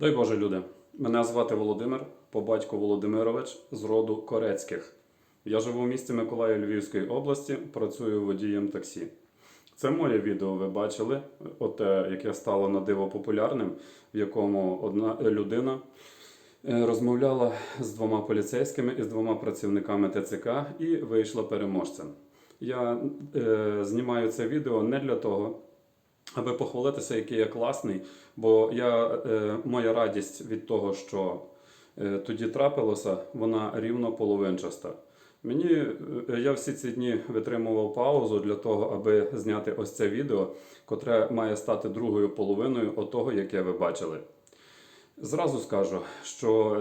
Дай Боже, люди. Мене звати Володимир, по батьку Володимирович з роду Корецьких. Я живу в місті Миколаїв Львівської області, працюю водієм таксі. Це моє відео ви бачили, оте, яке стало на диво популярним, в якому одна людина е, розмовляла з двома поліцейськими і з двома працівниками ТЦК і вийшла переможцем. Я е, знімаю це відео не для того, аби похвалитися, який я класний, бо я, е, моя радість від того, що е, тоді трапилося, вона рівно половинчаста. Мені е, я всі ці дні витримував паузу для того, аби зняти ось це відео, котре має стати другою половиною отого, яке ви бачили. Зразу скажу, що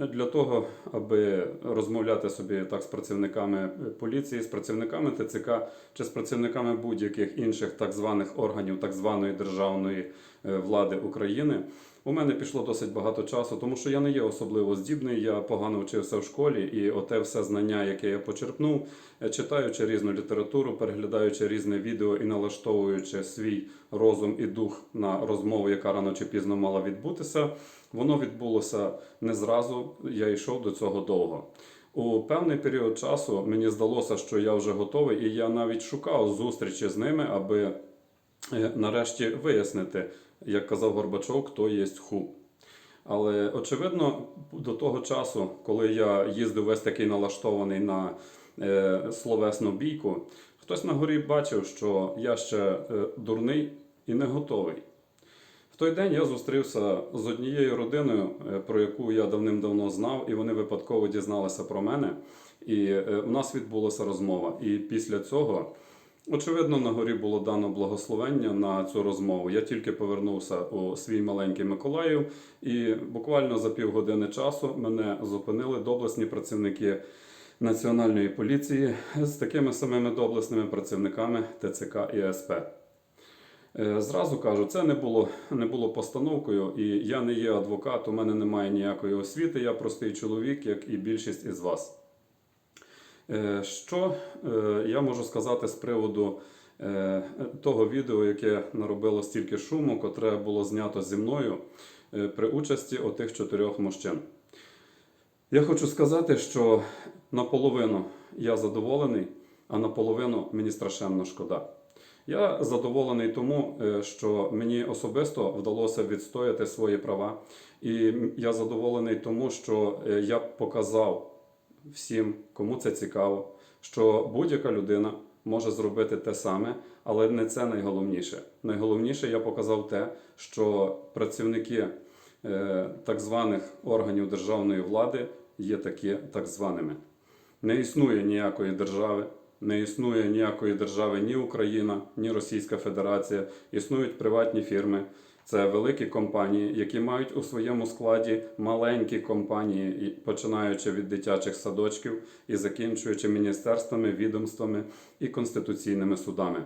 е, для того, аби розмовляти собі так з працівниками поліції, з працівниками ТЦК чи з працівниками будь-яких інших так званих органів так званої державної е, влади України, у мене пішло досить багато часу, тому що я не є особливо здібний, я погано вчився в школі, і оте все знання, яке я почерпнув, е, читаючи різну літературу, переглядаючи різне відео і налаштовуючи свій розум і дух на розмову, яка рано чи пізно мала відбутися, воно відбулося не зразу. Я йшов до цього довго. У певний період часу мені здалося, що я вже готовий, і я навіть шукав зустрічі з ними, аби е, нарешті вияснити, як казав Горбачов, хто є ху. Але очевидно, до того часу, коли я їздив весь такий налаштований на е, словесну бійку, хтось на горі бачив, що я ще е, дурний і не готовий. В той день я зустрівся з однією родиною, е, про яку я давним-давно знав, і вони випадково дізналися про мене. І е, у нас відбулася розмова. І після цього, очевидно, на горі було дано благословення на цю розмову. Я тільки повернувся у свій маленький Миколаїв, і буквально за півгодини часу мене зупинили доблесні працівники Національної поліції з такими самими доблесними працівниками ТЦК і СП. Е, Зразу кажу, це не було, не було постановкою, і я не є адвокат, у мене немає ніякої освіти, я простий чоловік, як і більшість із вас. Е, Що е, я можу сказати з приводу е, того відео, яке наробило стільки шуму, котре було знято зі мною при участі отих чотирьох мужчин? Я хочу сказати, що наполовину я задоволений, а наполовину мені страшенно шкода. Я задоволений тому, що мені особисто вдалося відстояти свої права, і я задоволений тому, що я показав всім, кому це цікаво, що будь-яка людина може зробити те саме, але не це найголовніше. Найголовніше я показав те, що працівники е, так званих органів державної влади є такі так званими. Не існує ніякої держави, не існує ніякої держави ні Україна, ні Російська Федерація. Існують приватні фірми. Це великі компанії, які мають у своєму складі маленькі компанії, починаючи від дитячих садочків і закінчуючи міністерствами, відомствами і конституційними судами.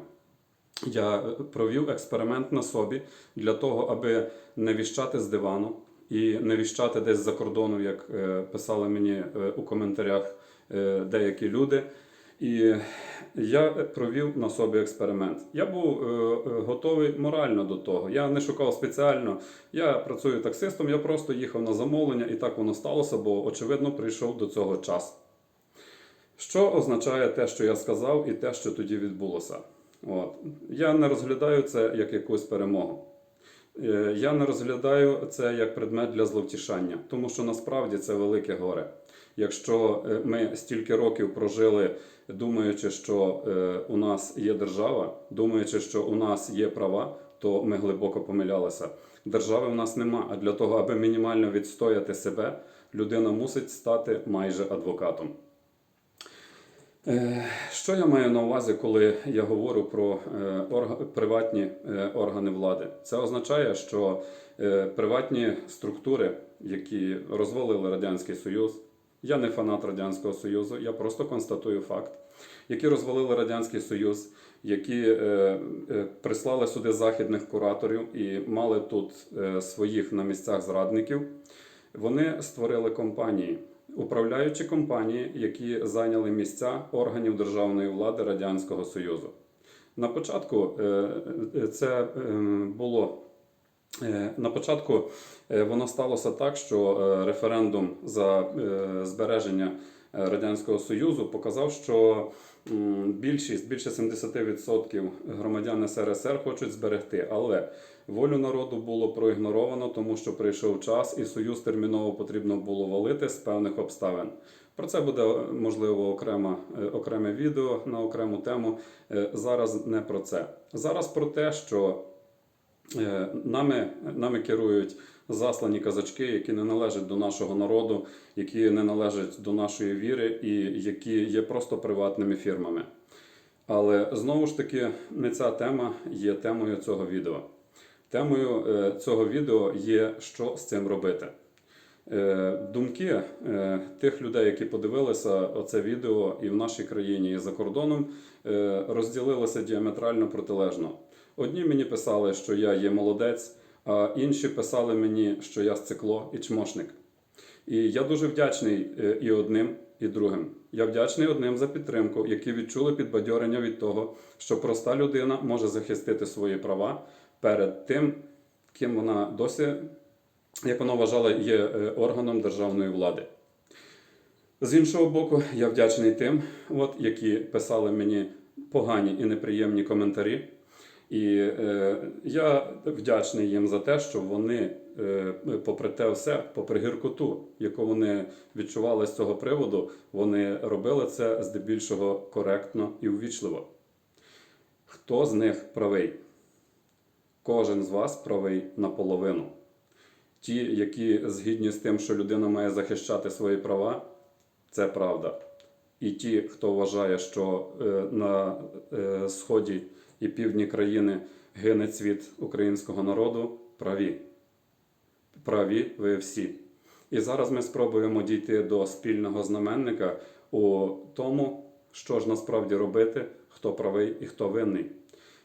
Я е, провів експеримент на собі для того, аби не віщати з дивану і не віщати десь за кордону, як е, писали мені е, у коментарях деякі люди. І я провів на собі експеримент. Я був е, е, готовий морально до того. Я не шукав спеціально. Я працюю таксистом, я просто їхав на замовлення, і так воно сталося, бо очевидно прийшов до цього час. Що означає те, що я сказав, і те, що тоді відбулося? От. Я не розглядаю це як якусь перемогу. Е, Я не розглядаю це як предмет для зловтішання, тому що насправді це велике горе. Якщо е, ми стільки років прожили, думаючи, що е, у нас є держава, думаючи, що у нас є права, то ми глибоко помилялися. Держави в нас нема, а для того, аби мінімально відстояти себе, людина мусить стати майже адвокатом. Е, Що я маю на увазі, коли я говорю про е, приватні органи влади? Це означає, що приватні структури, які розвалили Радянський Союз, я не фанат Радянського Союзу, я просто констатую факт, які розвалили Радянський Союз, які е, е, прислали сюди західних кураторів і мали тут е, своїх на місцях зрадників, вони створили компанії. Управляючі компанії, які зайняли місця органів державної влади Радянського Союзу. На початку е, е, це е, було На початку е, воно сталося так, що е, референдум за е, збереження е, Радянського Союзу показав, що більшість, більше 70% громадян СРСР хочуть зберегти, але волю народу було проігноровано, тому що прийшов час, і союз терміново потрібно було валити з певних обставин. Про це буде е, можливо окрема, е, окреме відео на окрему тему. Е, Зараз не про це. Зараз про те, що Е, Нами, нами керують заслані казачки, які не належать до нашого народу, які не належать до нашої віри і які є просто приватними фірмами. Але знову ж таки, не ця тема є темою цього відео. Темою е, цього відео є, що з цим робити. Е, Думки е, тих людей, які подивилися оце відео і в нашій країні, і за кордоном, е, розділилися діаметрально протилежно. Одні мені писали, що я є молодець, а інші писали мені, що я сцикло і чмошник. І я дуже вдячний е, і одним, і другим. Я вдячний одним за підтримку, які відчули підбадьорення від того, що проста людина може захистити свої права перед тим, ким вона досі, як вона вважала, є е, органом державної влади. З іншого боку, я вдячний тим, от, які писали мені погані і неприємні коментарі. І е, я вдячний їм за те, що вони, е, попри те все, попри гіркоту, яку вони відчували з цього приводу, вони робили це здебільшого коректно і увічливо. Хто з них правий? Кожен з вас правий наполовину. Ті, які згідні з тим, що людина має захищати свої права, це правда. І ті, хто вважає, що е, на е, сході і півдні країни гине цвіт українського народу, праві. Праві ви всі. І зараз ми спробуємо дійти до спільного знаменника у тому, що ж насправді робити, хто правий і хто винний.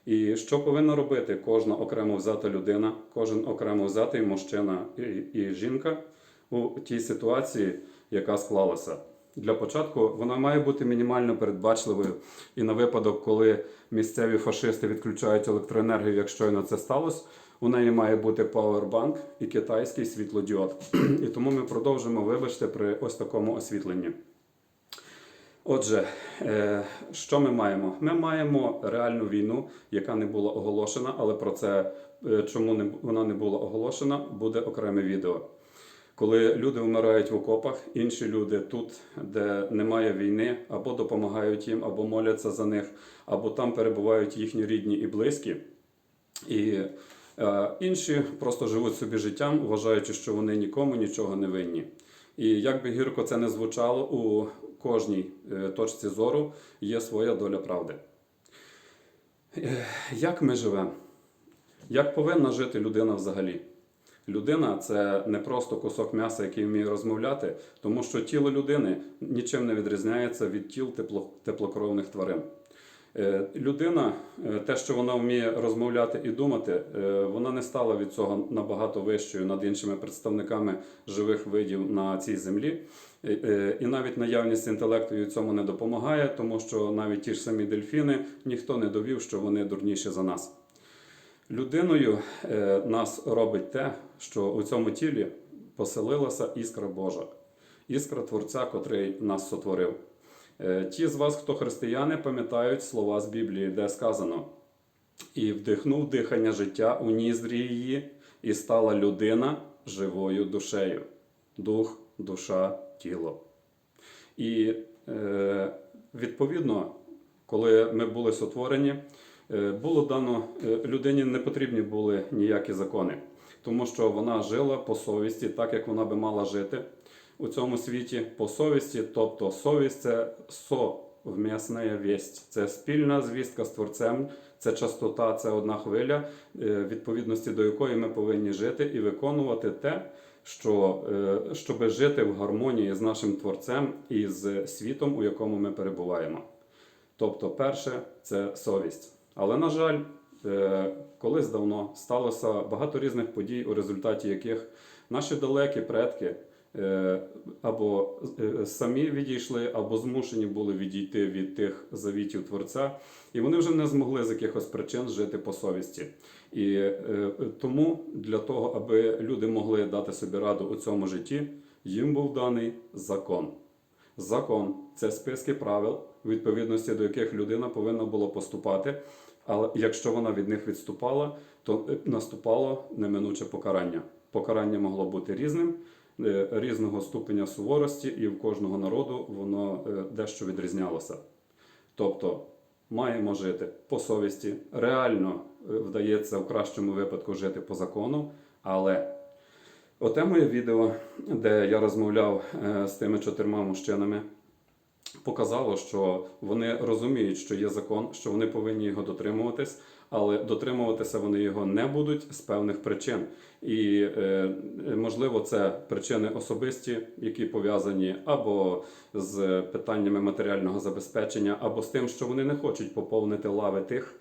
І що повинна робити кожна окремо взята людина, кожен окремо взятий мужчина і, і жінка у тій ситуації, яка склалася. Для початку вона має бути мінімально передбачливою. І на випадок, коли місцеві фашисти відключають електроенергію, як щойно це сталося, у неї має бути пауербанк і китайський світлодіод. І тому ми продовжимо, вибачте, при ось такому освітленні. Отже, е, що ми маємо? Ми маємо реальну війну, яка не була оголошена, але про це, е, чому вона не була оголошена, буде окреме відео. Коли люди вмирають в окопах, інші люди тут, де немає війни, або допомагають їм, або моляться за них, або там перебувають їхні рідні і близькі. І е, інші просто живуть собі життям, вважаючи, що вони нікому нічого не винні. І як би гірко це не звучало, у кожній е, точці зору є своя доля правди. Е, Як ми живемо? Як повинна жити людина взагалі? Людина це не просто кусок м'яса, який вміє розмовляти, тому що тіло людини нічим не відрізняється від тіл тепло, теплокровних тварин. Е, Людина, е, те, що вона вміє розмовляти і думати, е, вона не стала від цього набагато вищою над іншими представниками живих видів на цій землі. І навіть наявність інтелекту їй цьому не допомагає, тому що навіть ті ж самі дельфіни ніхто не довів, що вони дурніші за нас. Людиною нас робить те, що у цьому тілі поселилася іскра Божа, іскра Творця, котрий нас сотворив. Е, ті з вас, хто християни, пам'ятають слова з Біблії, де сказано: і вдихнув дихання життя у ніздрі її, і стала людина живою душею, дух, душа, тіло. І е, відповідно, коли ми були сотворені, е, було дано людині не потрібні були ніякі закони, тому що вона жила по совісті, так як вона би мала жити у цьому світі по совісті, тобто совість це совмісна вість, це спільна звістка з творцем, це частота, це одна хвиля, е, відповідності до якої ми повинні жити і виконувати те, що, е, щоби жити в гармонії з нашим творцем і з світом, у якому ми перебуваємо. Тобто, перше це совість. Але, на жаль, колись давно сталося багато різних подій, у результаті яких наші далекі предки е, або е, самі відійшли, або змушені були відійти від тих завітів Творця, і вони вже не змогли з якихось причин жити по совісті. І е, тому для того, аби люди могли дати собі раду у цьому житті, їм був даний закон. Закон це списки правил, відповідності до яких людина повинна була поступати. Але якщо вона від них відступала, то е, наступало неминуче покарання. Покарання могло бути різним, е, різного ступеня суворості, і в кожного народу воно е, дещо відрізнялося. Тобто маємо жити по совісті. Реально вдається в кращому випадку жити по закону, але оте моє відео, де я розмовляв з тими чотирма мужчинами, показало, що вони розуміють, що є закон, що вони повинні його дотримуватись, але дотримуватися вони його не будуть з певних причин. І е, можливо, це причини особисті, які пов'язані або з питаннями матеріального забезпечення, або з тим, що вони не хочуть поповнити лави тих,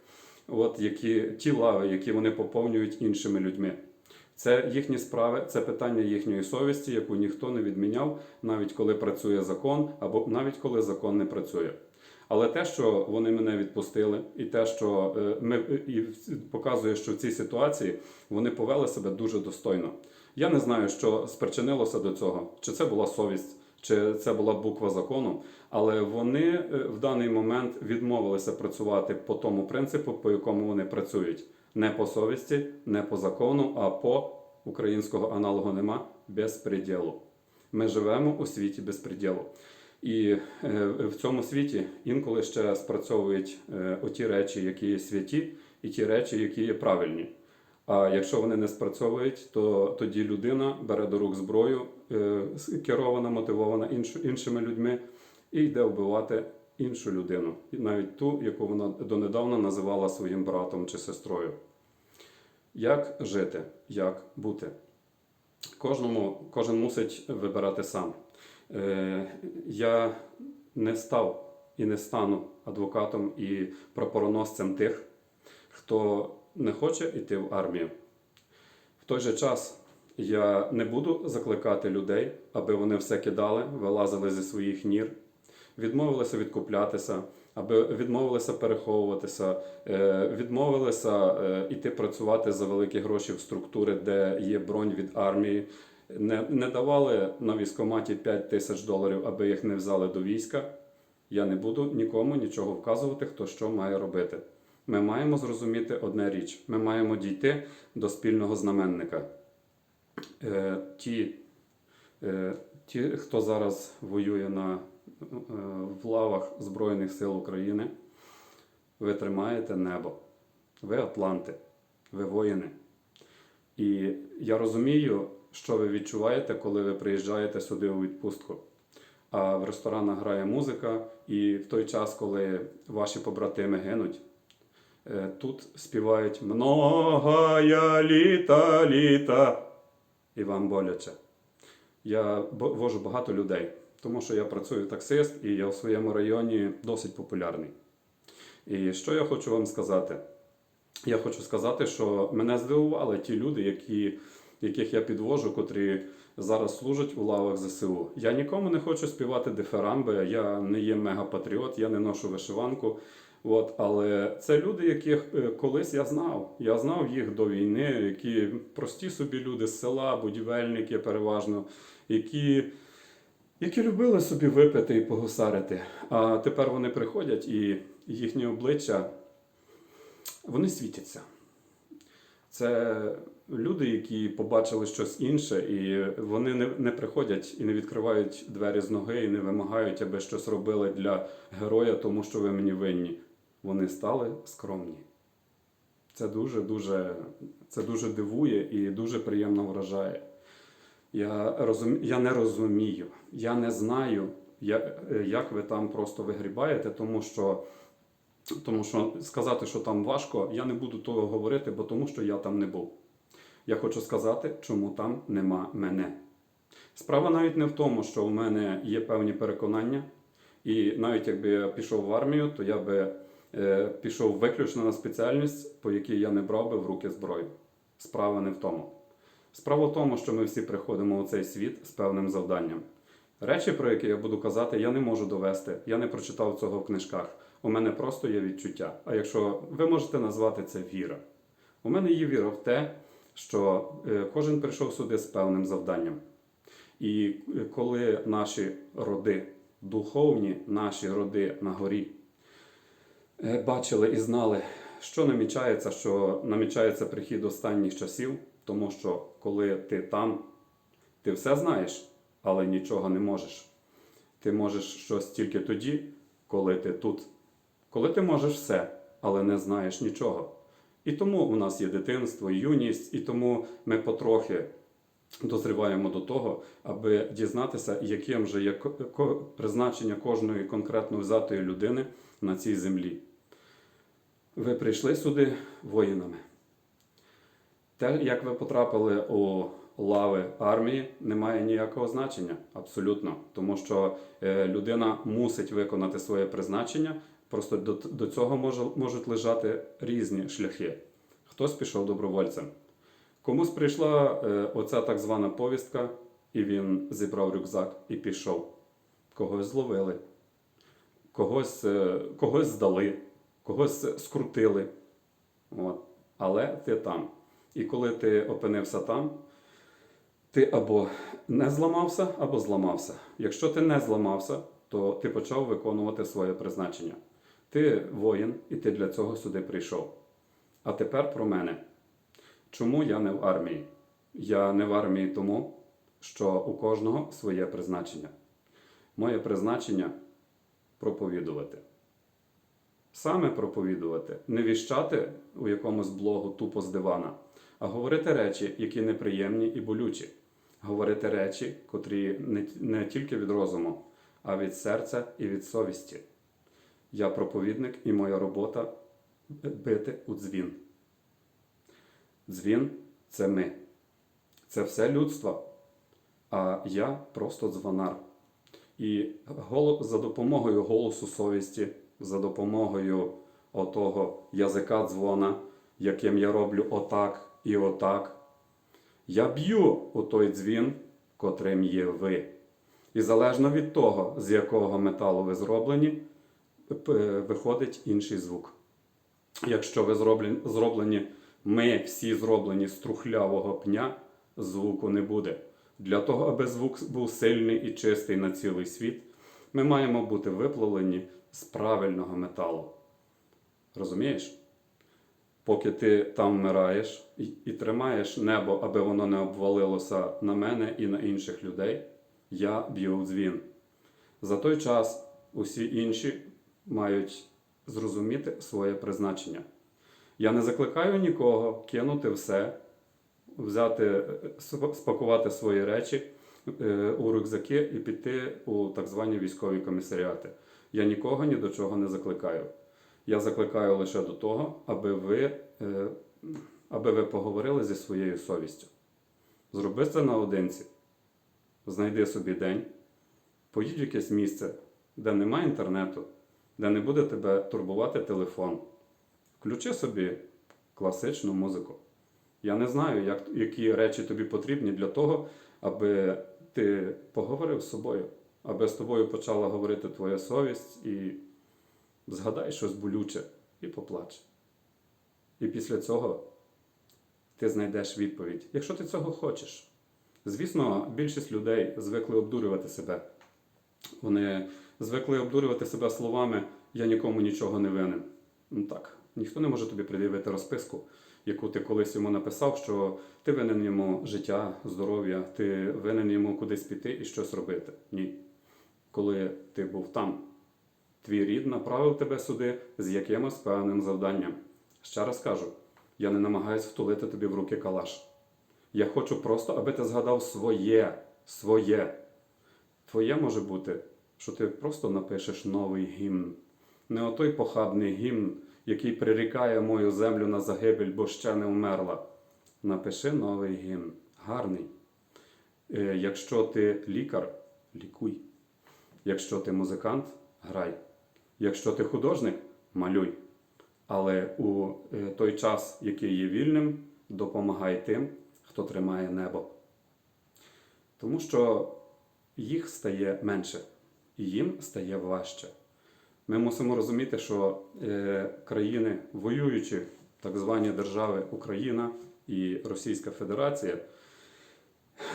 от які ті лави, які вони поповнюють іншими людьми. Це їхні справи, це питання їхньої совісті, яку ніхто не відміняв, навіть коли працює закон, або навіть коли закон не працює. Але те, що вони мене відпустили, і те, що е, ми і показує, що в цій ситуації вони повели себе дуже достойно. Я не знаю, що спричинилося до цього, чи це була совість, чи це була буква закону, але вони е, в даний момент відмовилися працювати по тому принципу, по якому вони працюють. Не по совісті, не по закону, а по українського аналогу нема безпреділу. Ми живемо у світі безпреділу. І е, в цьому світі інколи ще спрацьовують е, оті речі, які є святі, і ті речі, які є правильні. А якщо вони не спрацьовують, то тоді людина бере до рук зброю, е, керована, мотивована інш- іншими людьми, і йде вбивати іншу людину, навіть ту, яку вона донедавна називала своїм братом чи сестрою. Як жити, як бути? Кожному, кожен мусить вибирати сам. Е, я не став і не стану адвокатом і прапороносцем тих, хто не хоче йти в армію. В той же час я не буду закликати людей, аби вони все кидали, вилазили зі своїх нір, відмовилися відкуплятися, аби відмовилися переховуватися, е, відмовилися е, іти працювати за великі гроші в структури, де є бронь від армії. Не, не давали на військкоматі 5 тисяч доларів, аби їх не взяли до війська. Я не буду нікому нічого вказувати, хто що має робити. Ми маємо зрозуміти одне річ: ми маємо дійти до спільного знаменника. Е, ті, е, ті, хто зараз воює на, е, в лавах Збройних сил України, ви тримаєте небо. Ви Атланти, ви воїни. І я розумію, що ви відчуваєте, коли ви приїжджаєте сюди у відпустку. А в ресторанах грає музика, і в той час, коли ваші побратими гинуть, е, тут співають «Многая літа, літа, і вам боляче. Я вожу багато людей, тому що я працюю таксист і я в своєму районі досить популярний. І що я хочу вам сказати? Я хочу сказати, що мене здивували ті люди, які, яких я підвожу, котрі зараз служать у лавах ЗСУ. Я нікому не хочу співати дифирамби, я не є мегапатріот, я не ношу вишиванку. От, але це люди, яких е, колись я знав. Я знав їх до війни, які прості собі люди з села, будівельники переважно, які, які любили собі випити і погусарити. А тепер вони приходять і їхні обличчя вони світяться. Це люди, які побачили щось інше, і вони не, приходять і не відкривають двері з ноги і не вимагають, аби щось робили для героя, тому що ви мені винні. Вони стали скромні. Це дуже, дуже, це дуже дивує і дуже приємно вражає. Я, розум... я не розумію, я не знаю, як ви там просто вигрібаєте, тому що тому що сказати, що там важко, я не буду того говорити, бо тому що я там не був. Я хочу сказати, чому там нема мене. Справа навіть не в тому, що у мене є певні переконання, і навіть якби я пішов в армію, то я би е, пішов виключно на спеціальність, по якій я не брав би в руки зброю. Справа не в тому. Справа в тому, що ми всі приходимо у цей світ з певним завданням. Речі, про які я буду казати, я не можу довести. Я не прочитав цього в книжках. У мене просто є відчуття. А якщо ви можете назвати це віра. У мене є віра в те, що е, кожен прийшов сюди з певним завданням. І е, коли наші роди духовні, наші роди на горі е, бачили і знали, що намічається, що намічається прихід останніх часів, тому що коли ти там, ти все знаєш, але нічого не можеш. Ти можеш щось тільки тоді, коли ти тут. Коли ти можеш все, але не знаєш нічого. І тому у нас є дитинство, юність, і тому ми потрохи дозріваємо до того, аби дізнатися, яким же є призначення кожної конкретно взятої людини на цій землі. Ви прийшли сюди воїнами. Те, як ви потрапили у лави армії, не має ніякого значення абсолютно, тому що е, людина мусить виконати своє призначення. Просто до, до цього можуть лежати різні шляхи. Хтось пішов добровольцем. Комусь прийшла е, оця так звана повістка, і він зібрав рюкзак і пішов. Когось зловили, когось, е, когось здали, когось скрутили. От. Але ти там. І коли ти опинився там, ти або не зламався, або зламався. Якщо ти не зламався, то ти почав виконувати своє призначення. Ти воїн, і ти для цього сюди прийшов. А тепер про мене. Чому я не в армії? Я не в армії тому, що у кожного своє призначення. Моє призначення проповідувати. Саме проповідувати, не віщати у якомусь блогу тупо з дивана, а говорити речі, які неприємні і болючі. Говорити речі, котрі не, тільки від розуму, а від серця і від совісті. Я проповідник, і моя робота бити у дзвін. Дзвін це ми. Це все людство. А я просто дзвонар. І за допомогою голосу совісті, за допомогою отого язика дзвона, яким я роблю отак і отак, я б'ю у той дзвін, котрим є ви. І залежно від того, з якого металу ви зроблені, виходить інший звук. Якщо ви зроблені, зроблені, ми всі зроблені з трухлявого пня, звуку не буде. Для того, аби звук був сильний і чистий на цілий світ, ми маємо бути виплавлені з правильного металу. Розумієш? Поки ти там вмираєш і, і тримаєш небо, аби воно не обвалилося на мене і на інших людей, я б'ю дзвін. За той час усі інші мають зрозуміти своє призначення. Я не закликаю нікого кинути все, взяти, е, спакувати свої речі е, у рюкзаки і піти у так звані військові комісаріати. Я нікого ні до чого не закликаю. Я закликаю лише до того, аби ви, е, аби ви поговорили зі своєю совістю. Зроби це наодинці. Знайди собі день, поїдь в якесь місце, де немає інтернету, де не буде тебе турбувати телефон. Включи собі класичну музику. Я не знаю, як, які речі тобі потрібні для того, аби ти поговорив з собою, аби з тобою почала говорити твоя совість і згадай щось болюче і поплач. І після цього ти знайдеш відповідь, якщо ти цього хочеш. Звісно, більшість людей звикли обдурювати себе. Вони звикли обдурювати себе словами Я нікому нічого не винен. Ну так, ніхто не може тобі пред'явити розписку, яку ти колись йому написав, що ти винен йому життя, здоров'я, ти винен йому кудись піти і щось робити. Ні. Коли ти був там, твій рід направив тебе сюди з якимось певним завданням. Ще раз кажу, я не намагаюсь втулити тобі в руки калаш. Я хочу просто, аби ти згадав своє, своє. Твоє може бути, що ти просто напишеш новий гімн. Не отой похабний гімн, який прирікає мою землю на загибель, бо ще не вмерла. Напиши новий гімн, гарний. Е, Якщо ти лікар, лікуй. Якщо ти музикант, грай. Якщо ти художник, малюй. Але у е, той час, який є вільним, допомагай тим, хто тримає небо. Тому що їх стає менше, і їм стає важче. Ми мусимо розуміти, що е, країни, воюючі так звані держави Україна і Російська Федерація,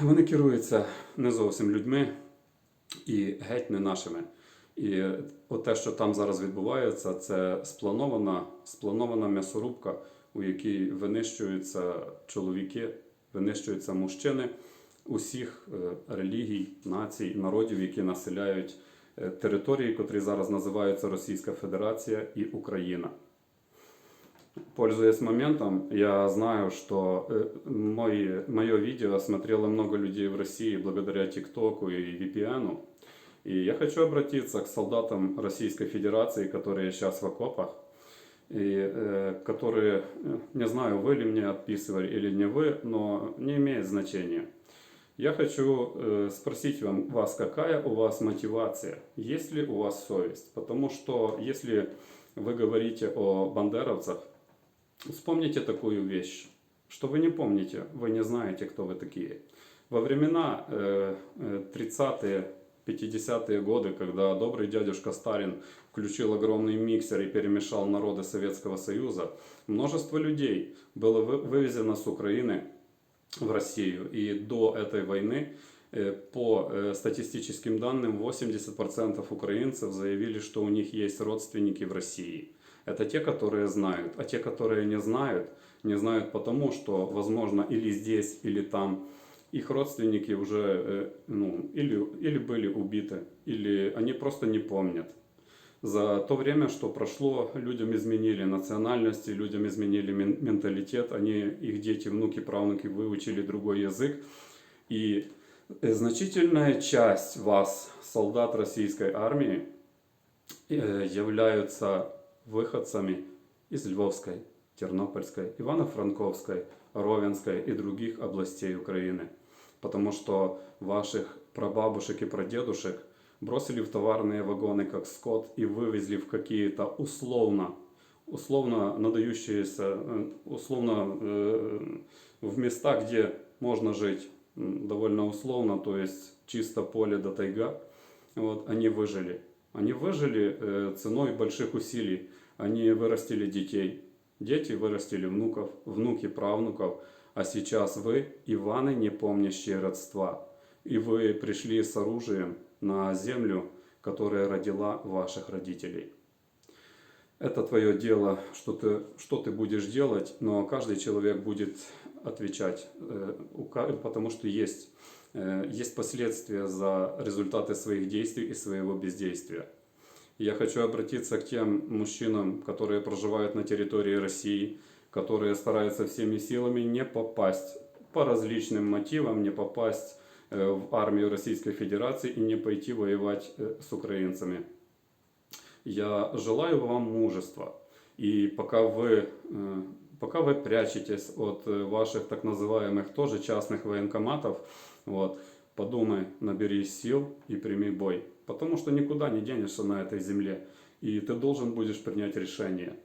вони керуються не зовсім людьми і геть не нашими. І те, що там зараз відбувається, це спланована, спланована м'ясорубка, у якій винищуються чоловіки, винищуються мужчини усіх е, релігій, націй, народів, які населяють е, території, котрі зараз називаються Російська Федерація і Україна. Пользуясь моментом, я знаю, что э, мои, мое видео смотрело много людей в России благодаря ТикТоку и VPN. И я хочу обратиться к солдатам Российской Федерации, которые сейчас в окопах, и э, которые, э, не знаю, вы ли мне отписывали или не вы, но не имеет значения. Я хочу э, спросить вам, вас, какая у вас мотивация, есть ли у вас совесть? Потому что если вы говорите о бандеровцах, Вспомните такую вещь, что вы не помните, вы не знаете, кто вы такие. Во времена э, э, 30-е, 50-е годы, когда добрый дядюшка Сталин включил огромный миксер и перемешал народы Советского Союза, множество людей было вы- вывезено с Украины в Россию. И до этой войны, э, по э, статистическим данным, 80% украинцев заявили, что у них есть родственники в России. Это те, которые знают. А те, которые не знают, не знают потому, что, возможно, или здесь, или там их родственники уже э, ну, или, или были убиты, или они просто не помнят. За то время, что прошло, людям изменили национальности, людям изменили мен- менталитет, они, их дети, внуки, правнуки выучили другой язык. И э, значительная часть вас, солдат российской армии, э, являются выходцами из Львовской, Тернопольской, Ивано-Франковской, Ровенской и других областей Украины. Потому что ваших прабабушек и прадедушек бросили в товарные вагоны как скот и вывезли в какие-то условно, условно надающиеся, э, условно э, в места, где можно жить довольно условно, то есть чисто поле до тайга, вот, они выжили. Они выжили э, ценой больших усилий. Они вырастили детей. Дети вырастили внуков, внуки правнуков. А сейчас вы, Иваны, не помнящие родства. И вы пришли с оружием на землю, которая родила ваших родителей. Это твое дело, что ты, что ты будешь делать, но каждый человек будет отвечать, э, потому что есть, э, есть последствия за результаты своих действий и своего бездействия. Я хочу обратиться к тем мужчинам, которые проживают на территории России, которые стараются всеми силами не попасть по различным мотивам, не попасть э, в армию Российской Федерации и не пойти воевать э, с украинцами. Я желаю вам мужества. И пока вы, э, пока вы прячетесь от ваших так называемых тоже частных военкоматов, вот, подумай, наберись сил и прими бой. Потому что никуда не денешься на этой земле. И ты должен будешь принять решение.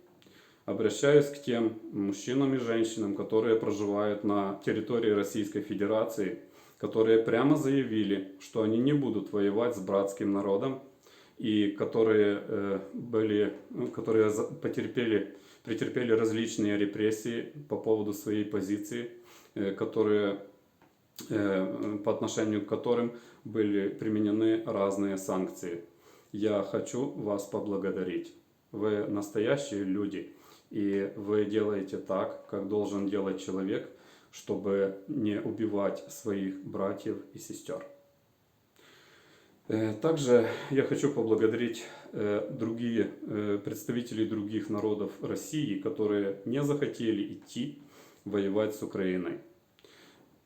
Обращаюсь к тем мужчинам и женщинам, которые проживают на территории Российской Федерации, которые прямо заявили, что они не будут воевать с братским народом, и которые э, были, ну, которые потерпели, претерпели различные репрессии по поводу своей позиции, э, которые э, по отношению к которым были применены разные санкции. Я хочу вас поблагодарить. Вы настоящие люди, и вы делаете так, как должен делать человек, чтобы не убивать своих братьев и сестер. Э, Также я хочу поблагодарить э, другие э, представителей других народов России, которые не захотели идти воевать с Україною.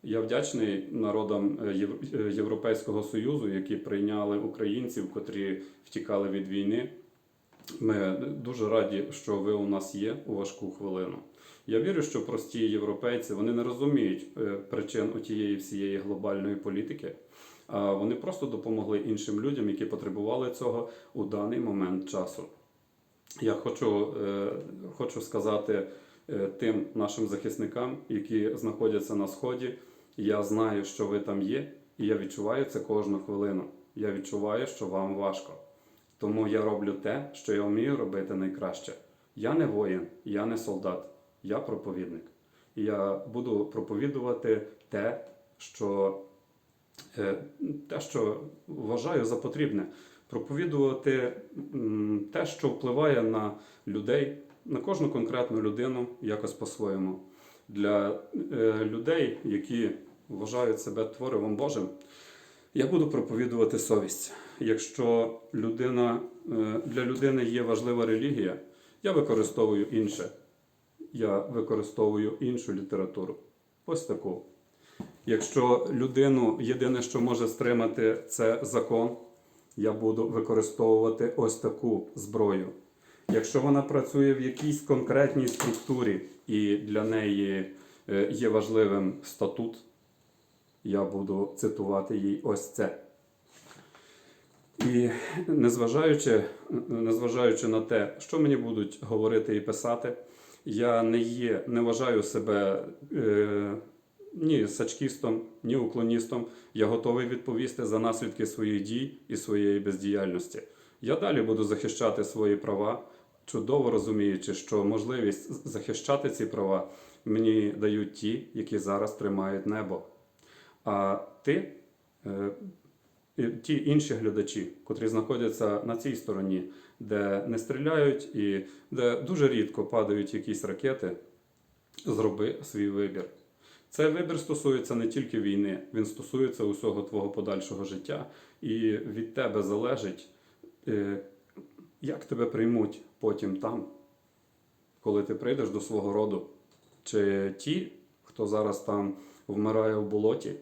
Я вдячний народам е, Єв- е, Європейського Союзу, які прийняли українців, котрі втікали від війни. Ми дуже раді, що ви у нас є у важку хвилину. Я вірю, що прості європейці вони не розуміють е, причин отієї всієї глобальної політики, а вони просто допомогли іншим людям, які потребували цього у даний момент часу. Я хочу, е, хочу сказати е, тим нашим захисникам, які знаходяться на сході. Я знаю, що ви там є, і я відчуваю це кожну хвилину. Я відчуваю, що вам важко. Тому я роблю те, що я вмію робити найкраще. Я не воїн, я не солдат, я проповідник. Я буду проповідувати те, що, е, те, що вважаю за потрібне. Проповідувати те, що впливає на людей, на кожну конкретну людину якось по-своєму. Для е, людей, які вважають себе творивом Божим, я буду проповідувати совість. Якщо людина, е, для людини є важлива релігія, я використовую інше. Я використовую іншу літературу. Ось таку. Якщо людину єдине, що може стримати, це закон, я буду використовувати ось таку зброю. Якщо вона працює в якійсь конкретній структурі і для неї е, є важливим статут, я буду цитувати їй ось це. І незважаючи, незважаючи на те, що мені будуть говорити і писати, я не є, не вважаю себе е, ні сачкістом, ні уклоністом. Я готовий відповісти за наслідки своїх дій і своєї бездіяльності. Я далі буду захищати свої права, чудово розуміючи, що можливість захищати ці права мені дають ті, які зараз тримають небо. А ти, е, ті інші глядачі, котрі знаходяться на цій стороні, де не стріляють і де дуже рідко падають якісь ракети, зроби свій вибір. Цей вибір стосується не тільки війни, він стосується усього твого подальшого життя, і від тебе залежить, е, як тебе приймуть потім там, коли ти прийдеш до свого роду. Чи ті, хто зараз там вмирає в болоті,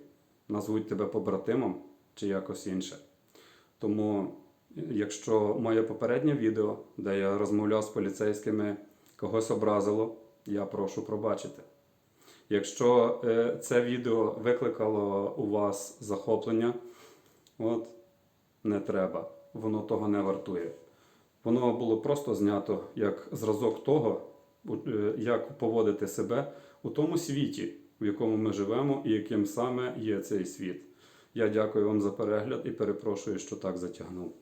назвуть тебе побратимом чи якось інше. Тому, якщо моє попереднє відео, де я розмовляв з поліцейськими, когось образило, я прошу пробачити. Якщо е, це відео викликало у вас захоплення, от не треба, воно того не вартує. Воно було просто знято як зразок того, е, як поводити себе у тому світі, в якому ми живемо, і яким саме є цей світ. Я дякую вам за перегляд і перепрошую, що так затягнув.